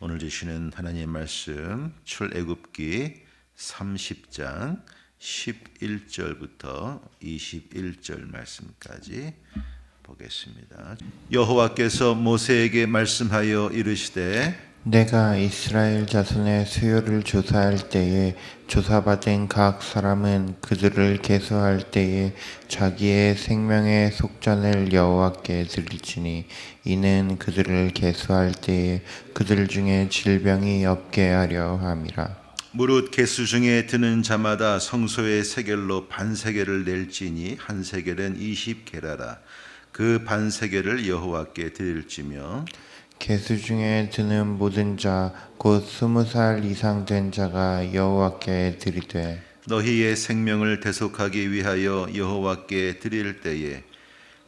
오늘 주시는 하나님의 말씀 출애굽기 30장 11절부터 21절 말씀까지 보겠습니다. 여호와께서 모세에게 말씀하여 이르시되 내가 이스라엘 자손의 수요를 조사할 때에 조사받은 각 사람은 그들을 계수할 때에 자기의 생명의 속전을 여호와께 드릴지니 이는 그들을 계수할 때에 그들 중에 질병이 없게 하려 함이라. 무릇 개수 중에 드는 자마다 성소의 세겔로 반 세겔을 낼지니 한 세겔은 20게라라 그 반 세겔을 여호와께 드릴지며 계수 중에 드는 모든 자 곧 스무 살 이상 된 자가 여호와께 드리되 너희의 생명을 대속하기 위하여 여호와께 드릴 때에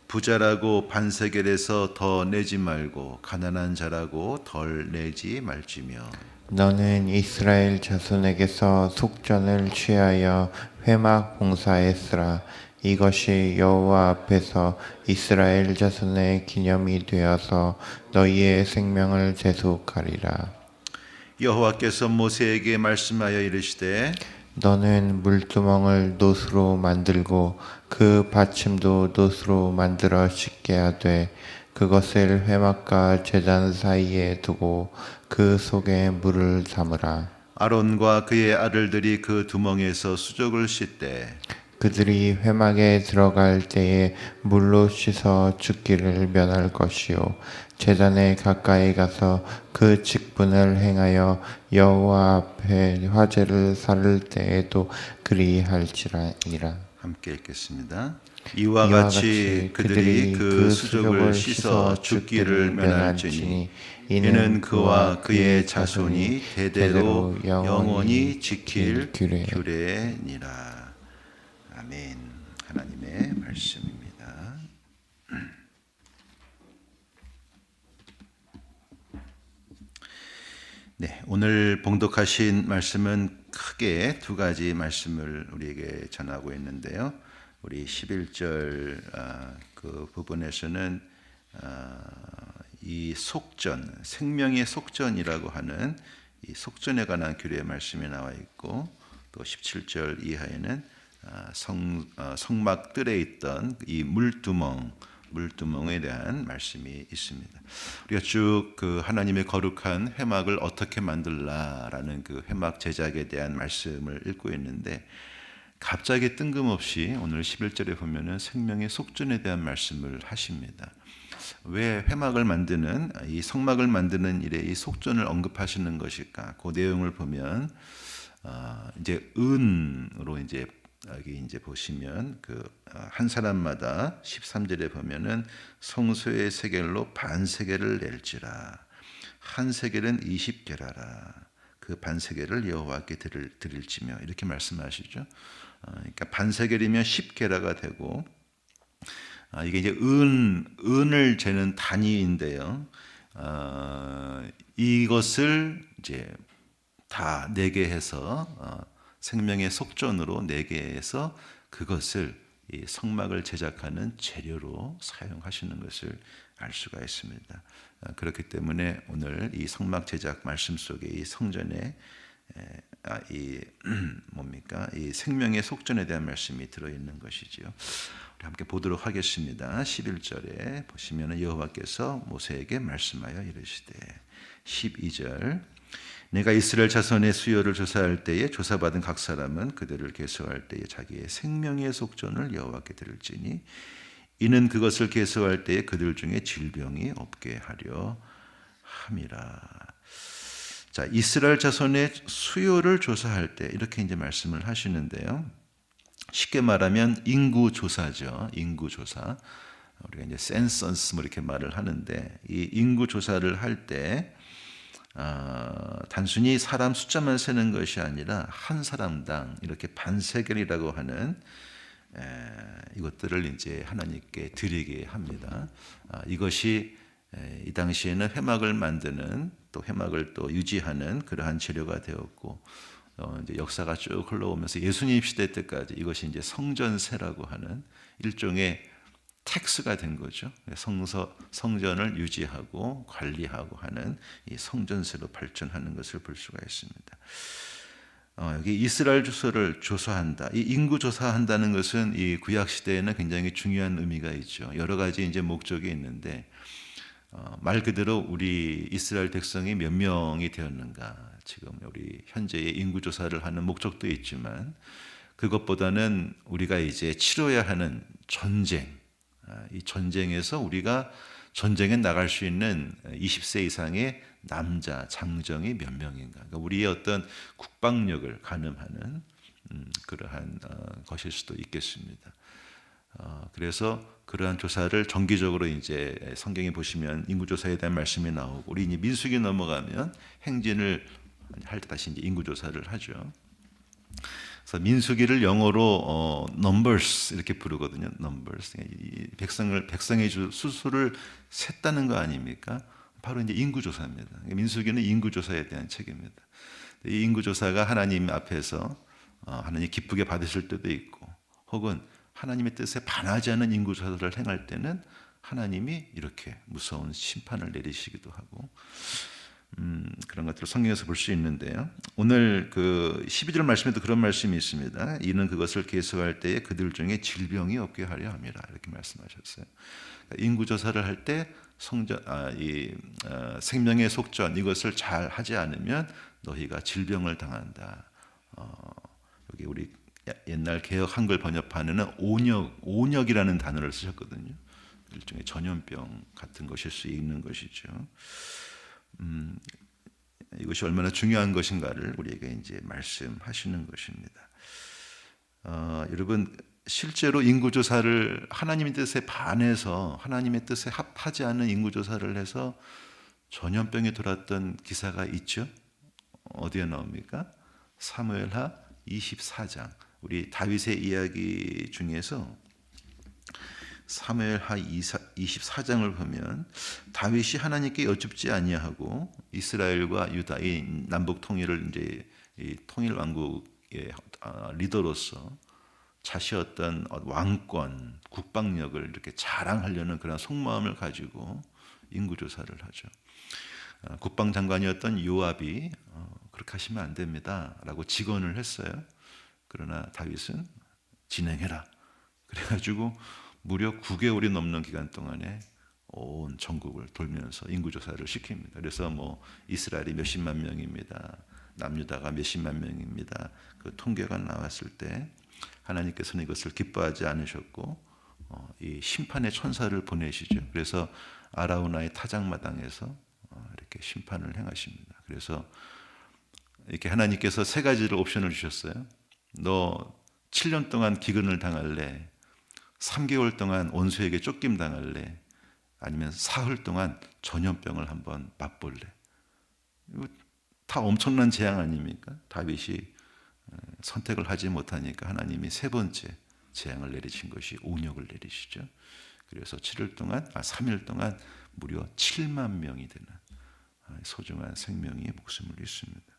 부자라고 반세겔에서 더 내지 말고 가난한 자라고 덜 내지 말지며. 너는 이스라엘 자손에게서 속전을 취하여 회막 봉사했으라 이것이 여호와 앞에서 이스라엘 자손의 기념이 되어서 너희의 생명을 대속하리라. 여호와께서 모세에게 말씀하여 이르시되 너는 물두멍을 노수로 만들고 그 받침도 노수로 만들어 씻게 하되 그것을 회막과 제단 사이에 두고 그 속에 물을 담으라. 아론과 그의 아들들이 그 두멍에서 수족을 씻되 그들이 회막에 들어갈 때에 물로 씻어 죽기를 면할 것이요 제단에 가까이 가서 그 직분을 행하여 여호와 앞에 화제를 살을 때에도 그리할지라니라 함께 읽겠습니다. 이와 이와 같이 그들이 그 수족을 씻어 죽기를 면할지니 이는 그와 그의 자손이 대대로 영원히 지킬 규례니라. 아멘. 하나님의 말씀입니다. 네, 오늘 봉독하신 말씀은 크게 두 가지 말씀을 우리에게 전하고 있는데요. 우리 11절 아, 그 부분에서는 아, 이 속전, 생명의 속전이라고 하는 이 속전에 관한 규례의 말씀이 나와 있고 또 17절 이하에는 아, 성, 어, 성막들에 있던 이 물두멍, 물두멍에 대한 말씀이 있습니다. 우리가 쭉 그 하나님의 거룩한 회막을 어떻게 만들라라는 그 회막 제작에 대한 말씀을 읽고 있는데 갑자기 뜬금없이 오늘 11절에 보면은 생명의 속전에 대한 말씀을 하십니다. 왜 회막을 만드는 이 성막을 만드는 일에 이 속전을 언급하시는 것일까? 그 내용을 보면 어, 이제 은으로 이제 여기 이제 보시면 그 한 사람마다 13절에 보면은 성소의 세겔로 반 세겔을 낼지라 한 세겔은 20개라라 그 반 세겔을 여호와께 드릴, 드릴지며 이렇게 말씀하시죠. 어, 그러니까 반 세겔이면 10개라가 되고 아, 이게 이제 은 은을 재는 단위인데요. 어, 이것을 이제 다 네개 해서 어, 생명의 속전으로 해서 그것을 이 성막을 제작하는 재료로 사용하시는 것을 알 수가 있습니다. 아, 그렇기 때문에 오늘 이 성막 제작 말씀 속에 이 성전에 에, 아, 이 뭡니까 이 생명의 속전에 대한 말씀이 들어 있는 것이지요. 우리 함께 보도록 하겠습니다. 11절에 보시면 여호와께서 모세에게 말씀하여 이르시되 12절 내가 이스라엘 자손의 수요를 조사할 때에 조사받은 각 사람은 그들을 계수할 때에 자기의 생명의 속전을 여호와께 드릴지니 이는 그것을 계수할 때에 그들 중에 질병이 없게 하려 함이라. 자, 이스라엘 자손의 수요를 조사할 때 이렇게 이제 말씀을 하시는데요. 쉽게 말하면 인구 조사죠. 인구 조사. 우리가 이제 센서스 뭐 이렇게 말을 하는데 이 인구 조사를 할 때 어, 단순히 사람 숫자만 세는 것이 아니라 한 사람당 이렇게 반세겔이라고 하는 에, 이것들을 이제 하나님께 드리게 합니다. 아, 이것이 에, 이 당시에는 회막을 만드는 또 회막을 또 유지하는 그러한 재료가 되었고 어, 이제 역사가 쭉 흘러오면서 예수님 시대 때까지 이것이 이제 성전세라고 하는 일종의 텍스가 된 거죠. 성서 성전을 유지하고 관리하고 하는 이 성전세로 발전하는 것을 볼 수가 있습니다. 어, 여기 이스라엘 주소를 조사한다. 이 인구 조사한다는 것은 이 구약 시대에는 굉장히 중요한 의미가 있죠. 여러 가지 이제 목적이 있는데 어, 말 그대로 우리 이스라엘 백성이 몇 명이 되었는가. 지금 우리 현재의 인구 조사를 하는 목적도 있지만 그것보다는 우리가 이제 치러야 하는 전쟁, 아, 이 전쟁에서 우리가 전쟁에 나갈 수 있는 20세 이상의 남자 장정이 몇 명인가? 그러니까 우리의 어떤 국방력을 가늠하는 음, 그러한 어, 것일 수도 있겠습니다. 어, 그래서 그러한 조사를 정기적으로 이제 성경에 보시면 인구 조사에 대한 말씀이 나오고 우리 이제 민수기 넘어가면 행진을 할 때 다시 이제 인구 조사를 하죠. 그래서 민수기를 영어로 어, numbers 이렇게 부르거든요. numbers. 이 백성을 백성의 주 수수를 셌다는 거 아닙니까? 바로 이제 인구 조사입니다. 민수기는 인구 조사에 대한 책입니다. 이 인구 조사가 하나님 앞에서 어, 하나님 기쁘게 받으실 때도 있고, 혹은 하나님의 뜻에 반하지 않은 인구 조사를 행할 때는 하나님이 이렇게 무서운 심판을 내리시기도 하고, 음, 그런 것들을 성경에서 볼 수 있는데요. 오늘 그 12절 말씀에도 그런 말씀이 있습니다. 이는 그것을 계속할 때에 그들 중에 질병이 없게 하려 함이라 이렇게 말씀하셨어요. 그러니까 인구 조사를 할 때 성전 아, 이 어, 생명의 속전 이것을 잘 하지 않으면 너희가 질병을 당한다. 어, 여기 우리 옛날 개혁 한글 번역판에는 온역 온역이라는 단어를 쓰셨거든요. 일종의 전염병 같은 것일 수 있는 것이죠. 음, 이것이 얼마나 중요한 것인가를 우리에게 이제 말씀하시는 것입니다. 어, 여러분 실제로 인구 조사를 하나님의 뜻에 반해서 하나님의 뜻에 합하지 않는 인구 조사를 해서 전염병이 돌았던 기사가 있죠. 어디에 나옵니까? 사무엘하 24장. 우리 다윗의 이야기 중에서 사무엘하 24장을 보면 다윗이 하나님께 여쭙지 아니하고 이스라엘과 유다의 남북 통일을 이제 이 통일 왕국의 아, 리더로서 자신의 어떤 왕권, 국방력을 이렇게 자랑하려는 그런 속마음을 가지고 인구 조사를 하죠. 아, 국방장관이었던 요압이 어, 그렇게 하시면 안 됩니다라고 직언을 했어요. 그러나 다윗은 진행해라. 그래가지고 무려 9개월이 넘는 기간 동안에 온 전국을 돌면서 인구 조사를 시킵니다. 그래서 뭐 이스라엘이 몇십만 명입니다. 남유다가 몇십만 명입니다. 그 통계가 나왔을 때 하나님께서는 이것을 기뻐하지 않으셨고 어, 이 심판의 천사를 보내시죠. 그래서 아라우나의 타작마당에서 어, 이렇게 심판을 행하십니다. 그래서 이렇게 하나님께서 세 가지를 옵션을 주셨어요. 너 7년 동안 기근을 당할래? 3개월 동안 원수에게 쫓김 당할래? 아니면 사흘 동안 전염병을 한번 맛볼래? 이거 다 엄청난 재앙 아닙니까? 다윗이 어, 선택을 하지 못하니까 하나님이 세 번째 재앙을 내리신 것이 온역을 내리시죠. 그래서 7일 동안, 아, 3일 동안 무려 7만 명이 되는 아, 소중한 생명이 목숨을 잃습니다.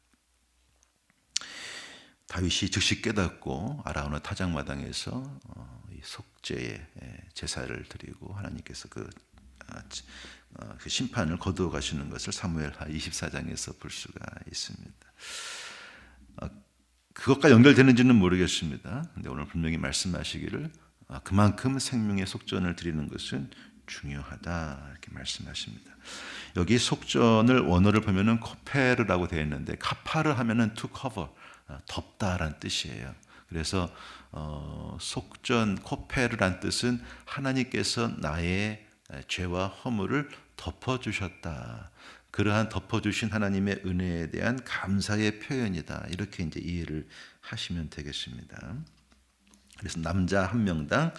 다윗이 즉시 깨닫고 아라우나 타작마당에서 어, 이 속죄의 제사를 드리고 하나님께서 그, 아, 어, 그 심판을 거두어 가시는 것을 사무엘하 24장에서 볼 수가 있습니다. 어, 그것과 연결되는지는 모르겠습니다. 근데 오늘 분명히 말씀하시기를 아, 그만큼 생명의 속전을 드리는 것은 중요하다 이렇게 말씀하십니다. 여기 속전을 원어를 보면은 코페르라고 되어 있는데 카파르 하면은 to cover 아, 덮다란 뜻이에요. 그래서 어, 속전 코페르란 뜻은 하나님께서 나의 죄와 허물을 덮어 주셨다. 그러한 덮어 주신 하나님의 은혜에 대한 감사의 표현이다. 이렇게 이제 이해를 하시면 되겠습니다. 그래서 남자 한 명당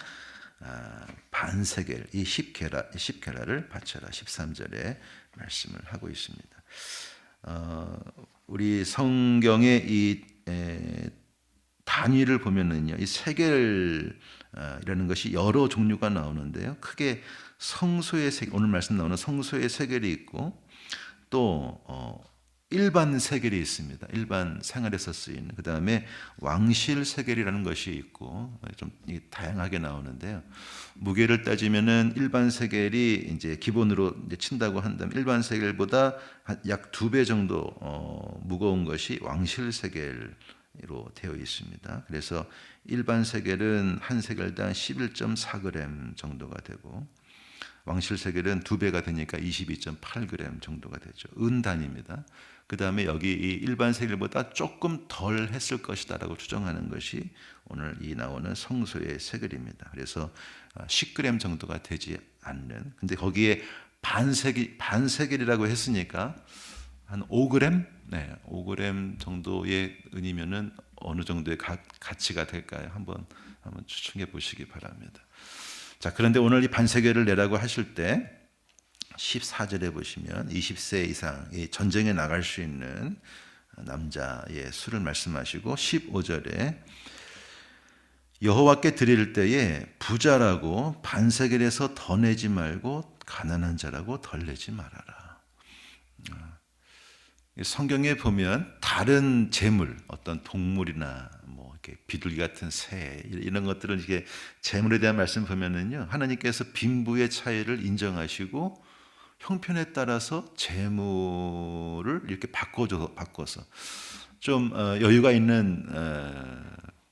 아, 반세겔 이 10게라 10게라를 바쳐라 13절에 말씀을 하고 있습니다. 어, 우리 성경의 이 에, 단위를 보면은요, 이 세겔이라는 것이 여러 종류가 나오는데요. 크게 성소의 세 오늘 말씀 나오는 성소의 세겔이 있고 또 어, 일반 세겔이 있습니다. 일반 생활에서 쓰이는 그 다음에 왕실 세겔이라는 것이 있고 좀 다양하게 나오는데요. 무게를 따지면은 일반 세겔이 이제 기본으로 이제 친다고 한다면 일반 세겔보다 약 두 배 정도 어, 무거운 것이 왕실 세겔 로 되어 있습니다. 그래서 일반 세겔은 한 세겔당 11.4g 정도가 되고 왕실 세겔은 두 배가 되니까 22.8g 정도가 되죠. 은 단위입니다. 그 다음에 여기 이 일반 세겔보다 조금 덜 했을 것이다라고 추정하는 것이 오늘 이 나오는 성소의 세겔입니다. 그래서 10g 정도가 되지 않는. 근데 거기에 반세겔 반세겔이라고 했으니까 한 5g, 네, 5g 정도의 은이면은 어느 정도의 가, 가치가 될까요? 한번 한번 추측해 보시기 바랍니다. 자, 그런데 오늘 이 반세계를 내라고 하실 때 14절에 보시면 20세 이상 이 전쟁에 나갈 수 있는 남자의 수를 말씀하시고 15절에 여호와께 드릴 때에 부자라고 반세겔에서 더 내지 말고 가난한 자라고 덜 내지 말아라. 성경에 보면 다른 재물, 어떤 동물이나 뭐 이렇게 비둘기 같은 새 이런 것들을 이게 재물에 대한 말씀 보면은요 하나님께서 빈부의 차이를 인정하시고 형편에 따라서 재물을 이렇게 바꿔줘 바꿔서 좀 어, 여유가 있는 어,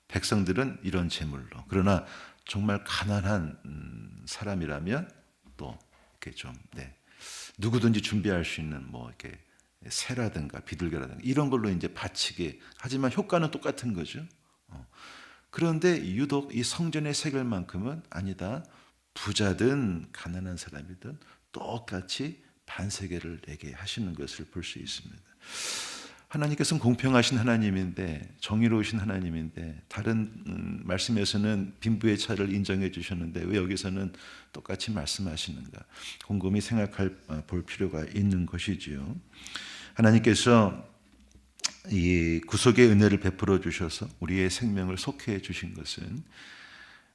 백성들은 이런 재물로 그러나 정말 가난한 음, 사람이라면 또 이렇게 좀 네, 누구든지 준비할 수 있는 뭐 이렇게 새라든가 비둘기라든가 이런 걸로 이제 바치게 하지만 효과는 똑같은 거죠. 어. 그런데 유독 이 성전의 세결만큼은 아니다. 부자든 가난한 사람이든 똑같이 반세계를 내게 하시는 것을 볼 수 있습니다. 하나님께서는 공평하신 하나님인데 정의로우신 하나님인데 다른 음, 말씀에서는 빈부의 차를 인정해 주셨는데 왜 여기서는 똑같이 말씀하시는가? 곰곰이 생각할 어, 볼 필요가 있는 것이지요. 하나님께서 이 구속의 은혜를 베풀어 주셔서 우리의 생명을 속해 주신 것은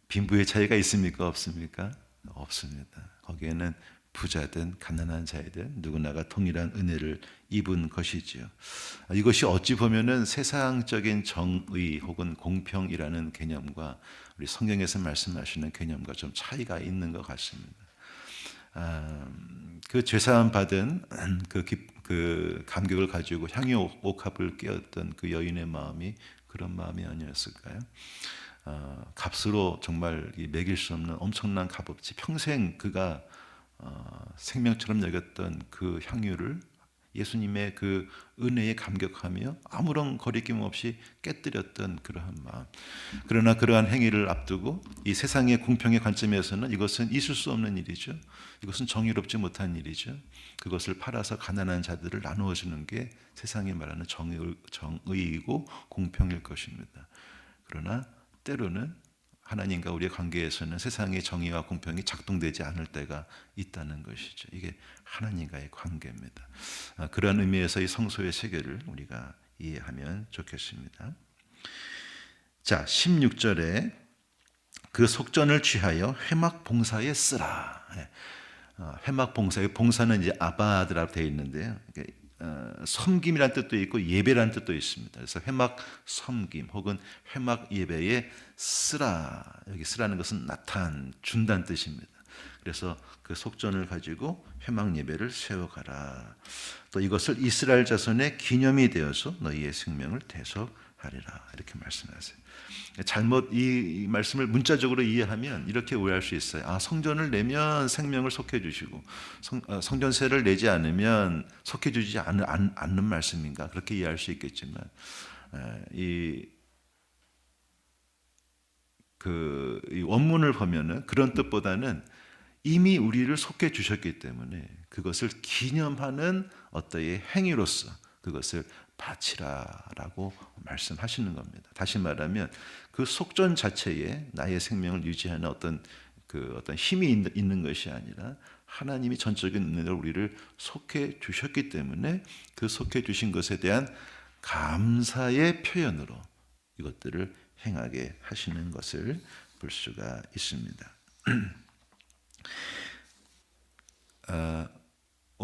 빈부의 차이가 있습니까 없습니까? 없습니다. 거기에는 부자든 가난한 자이든 누구나가 동일한 은혜를 입은 것이지요. 이것이 어찌 보면은 세상적인 정의 혹은 공평이라는 개념과 우리 성경에서 말씀하시는 개념과 좀 차이가 있는 것 같습니다. 아, 그 죄사함 받은 그, 기, 그 감격을 가지고 향유 옥합을 깨었던 그 여인의 마음이 그런 마음이 아니었을까요? 어, 값으로 정말 매길 수 없는 엄청난 값없이 평생 그가 어, 생명처럼 여겼던 그 향유를 예수님의 그 은혜에 감격하며 아무런 거리낌 없이 깨뜨렸던 그러한 마음. 그러나 그러한 행위를 앞두고 이 세상의 공평의 관점에서는 이것은 있을 수 없는 일이죠. 이것은 정의롭지 못한 일이죠. 그것을 팔아서 가난한 자들을 나누어 주는 게 세상이 말하는 정의, 정의이고 공평일 것입니다. 그러나 때로는 하나님과 우리의 관계에서는 세상의 정의와 공평이 작동되지 않을 때가 있다는 것이죠. 이게 하나님과의 관계입니다. 아, 그런 의미에서 이 성소의 세계를 우리가 이해하면 좋겠습니다. 자, 16절에 그 속전을 취하여 회막 봉사에 쓰라. 예. 어, 회막 봉사, 봉사는 이제 아바드라고 되어 있는데요. 어, 섬김이란 뜻도 있고 예배란 뜻도 있습니다. 그래서 회막 섬김 혹은 회막 예배에 쓰라 여기 쓰라는 것은 나타난 준다는 뜻입니다. 그래서 그 속전을 가지고 회막 예배를 세워가라. 또 이것을 이스라엘 자손의 기념이 되어서 너희의 생명을 대속 하리라 이렇게 말씀하세요. 잘못 이 말씀을 문자적으로 이해하면 이렇게 오해할 수 있어요. 아, 성전을 내면 생명을 속해 주시고 성, 어, 성전세를 내지 않으면 속해 주지 않는, 않는 말씀인가? 그렇게 이해할 수 있겠지만 이, 그, 이 원문을 보면은 그런 뜻보다는 이미 우리를 속해 주셨기 때문에 그것을 기념하는 어떠의 행위로서 그것을 바치라라고 말씀하시는 겁니다. 다시 말하면 그 속전 자체에 나의 생명을 유지하는 어떤 그 어떤 힘이 있는 것이 아니라 하나님이 전적인 은혜로 우리를 속해 주셨기 때문에 그 속해 주신 것에 대한 감사의 표현으로 이것들을 행하게 하시는 것을 볼 수가 있습니다. 어,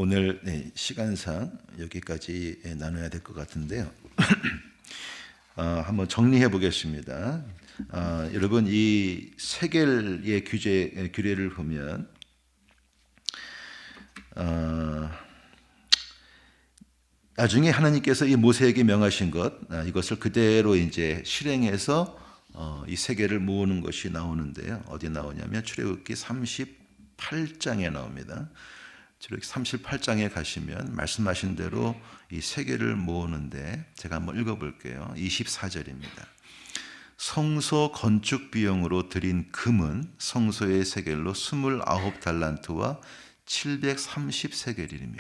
오늘 네, 시간상 여기까지 예, 나눠야 될 것 같은데요. 어, 한번 정리해 보겠습니다. 어, 여러분 이 세겔의 규제 예, 규례를 보면 어, 나중에 하나님께서 이 모세에게 명하신 것 아, 이것을 그대로 이제 실행해서 어, 이 세계를 모으는 것이 나오는데요. 어디 나오냐면 출애굽기 38장에 나옵니다. 출애굽기 38장에 가시면 말씀하신 대로 이 세계를 모으는데 제가 한번 읽어볼게요. 24절입니다. 성소 건축 비용으로 들인 금은 성소의 세겔로 29달란트와 730세겔이며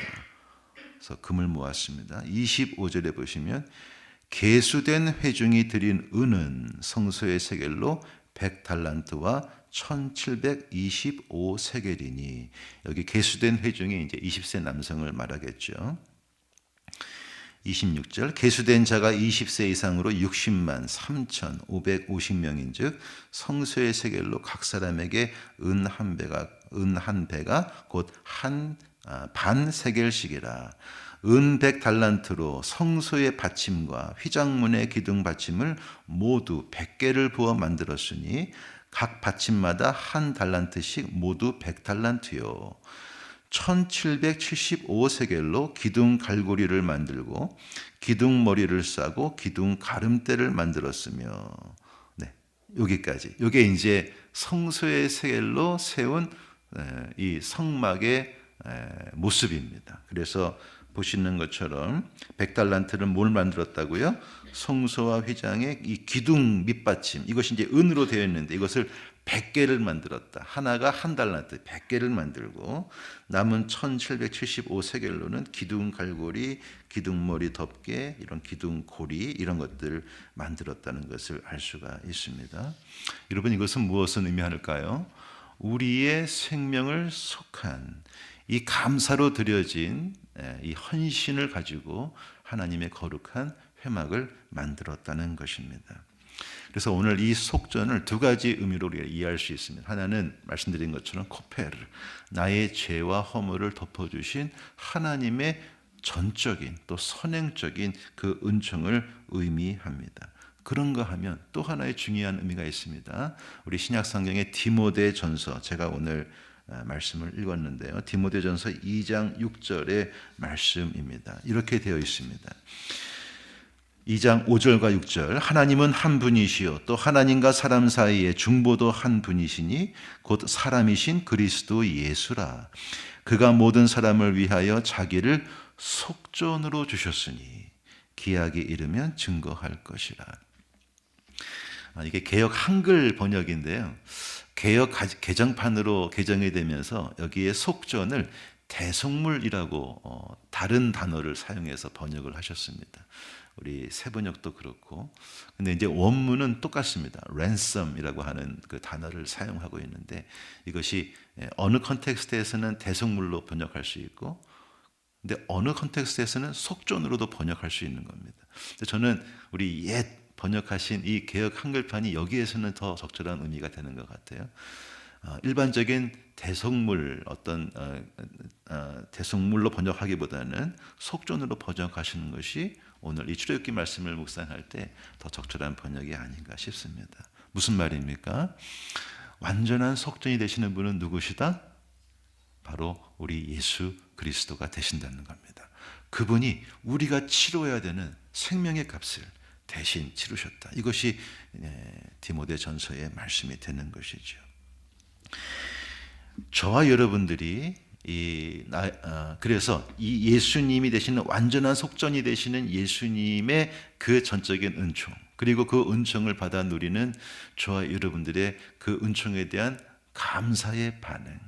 그래서 금을 모았습니다. 25절에 보시면 개수된 회중이 드린 은은 성소의 세겔로 100달란트와 1725세겔이니 여기 개수된 회중이 이제 20세 남성을 말하겠죠. 26절 개수된 자가 20세 이상으로 60만 3,550명인즉 성소의 세겔로 각 사람에게 은 한 배가 은 한 배가 곧 한 반 세겔씩이라 은 100달란트로 성소의 받침과 휘장문의 기둥 받침을 모두 100개를 부어 만들었으니 각 받침마다 한 달란트씩 모두 100달란트요 1775세겔로 기둥 갈고리를 만들고 기둥 머리를 싸고 기둥 가름대를 만들었으며 네, 여기까지. 이게 이제 성소의 세겔로 세운 에, 이 성막의 에, 모습입니다. 그래서 보시는 것처럼 백달란트는 뭘 만들었다고요? 성소와 휘장의 이 기둥 밑받침 이것이 이제 은으로 되어 있는데 이것을 100개를 만들었다. 하나가 한 달란트 100개를 만들고 남은 1775세겔로는 기둥 갈고리, 기둥머리 덮개, 이런 기둥 고리 이런 것들을 만들었다는 것을 알 수가 있습니다. 여러분 이것은 무엇을 의미할까요? 우리의 생명을 속한 이 감사로 드려진 예, 이 헌신을 가지고 하나님의 거룩한 회막을 만들었다는 것입니다. 그래서 오늘 이 속전을 두 가지 의미로 우리가 이해할 수 있습니다. 하나는 말씀드린 것처럼 코페르, 나의 죄와 허물을 덮어주신 하나님의 전적인 또 선행적인 그 은총을 의미합니다. 그런가 하면 또 하나의 중요한 의미가 있습니다. 우리 신약 성경의 디모데 전서 제가 오늘 아, 말씀을 읽었는데요. 디모데 전서 2장 6절의 말씀입니다. 이렇게 되어 있습니다. 2장 5절과 6절 하나님은 한 분이시요 또 하나님과 사람 사이에 중보도 한 분이시니 곧 사람이신 그리스도 예수라 그가 모든 사람을 위하여 자기를 속전으로 주셨으니 기약이 이르면 증거할 것이라 아, 이게 개혁 한글 번역인데요 개혁 개정판으로 개정이 되면서 여기에 속전을 대속물이라고 어, 다른 단어를 사용해서 번역을 하셨습니다. 우리 세번역도 그렇고 근데 이제 원문은 똑같습니다. 랜섬이라고 하는 그 단어를 사용하고 있는데 이것이 예, 어느 컨텍스트에서는 대속물로 번역할 수 있고 근데 어느 컨텍스트에서는 속전으로도 번역할 수 있는 겁니다. 저는 우리 옛 번역하신 이 개혁 한글판이 여기에서는 더 적절한 의미가 되는 것 같아요. 어, 일반적인 대속물 어떤 어, 어, 대속물로 번역하기보다는 속전으로 번역하시는 것이 오늘 이 출애굽기 말씀을 묵상할 때 더 적절한 번역이 아닌가 싶습니다. 무슨 말입니까? 완전한 속전이 되시는 분은 누구시다? 바로 우리 예수 그리스도가 되신다는 겁니다. 그분이 우리가 치러야 되는 생명의 값을 대신 치르셨다. 이것이 예, 디모데 전서의 말씀이 되는 것이죠. 저와 여러분들이 이 나, 어, 그래서 이 예수님이 되시는 완전한 속전이 되시는 예수님의 그 전적인 은총 그리고 그 은총을 받아 누리는 저와 여러분들의 그 은총에 대한 감사의 반응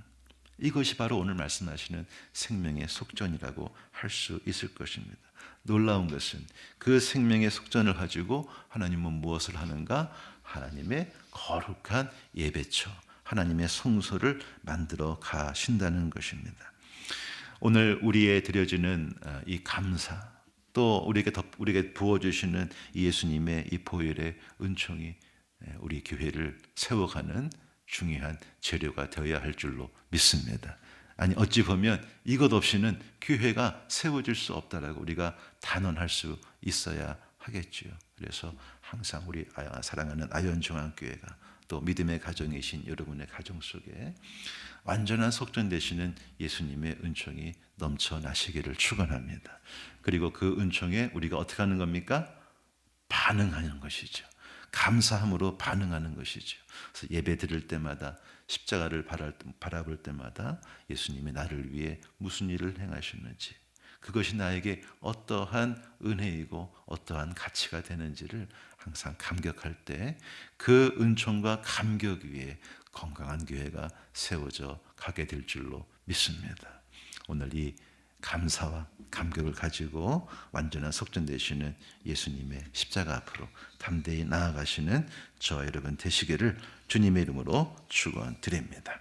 이것이 바로 오늘 말씀하시는 생명의 속전이라고 할 수 있을 것입니다. 놀라운 것은 그 생명의 속전을 가지고 하나님은 무엇을 하는가? 하나님의 거룩한 예배처 하나님의 성소를 만들어 가신다는 것입니다. 오늘 우리의 드려지는 어, 이 감사 또 우리에게 덮, 우리에게 부어 주시는 예수님의 이 보혈의 은총이 우리 교회를 세워가는 중요한 재료가 되어야 할 줄로 믿습니다. 아니 어찌 보면 이것 없이는 교회가 세워질 수 없다라고 우리가 단언할 수 있어야 하겠지요. 그래서 항상 우리 아- 사랑하는 아현중앙교회가 또 믿음의 가정이신 여러분의 가정 속에 완전한 속전 되시는 예수님의 은총이 넘쳐나시기를 축원합니다. 그리고 그 은총에 우리가 어떻게 하는 겁니까? 반응하는 것이죠. 감사함으로 반응하는 것이죠. 그래서 예배 드릴 때마다 십자가를 바라볼 때마다 예수님이 나를 위해 무슨 일을 행하셨는지 그것이 나에게 어떠한 은혜이고 어떠한 가치가 되는지를 항상 감격할 때 그 은총과 감격 위에 건강한 교회가 세워져 가게 될 줄로 믿습니다. 오늘 이 감사와 감격을 가지고 완전한 속전 되시는 예수님의 십자가 앞으로 담대히 나아가시는 저 여러분 되시기를 주님의 이름으로 축원드립니다.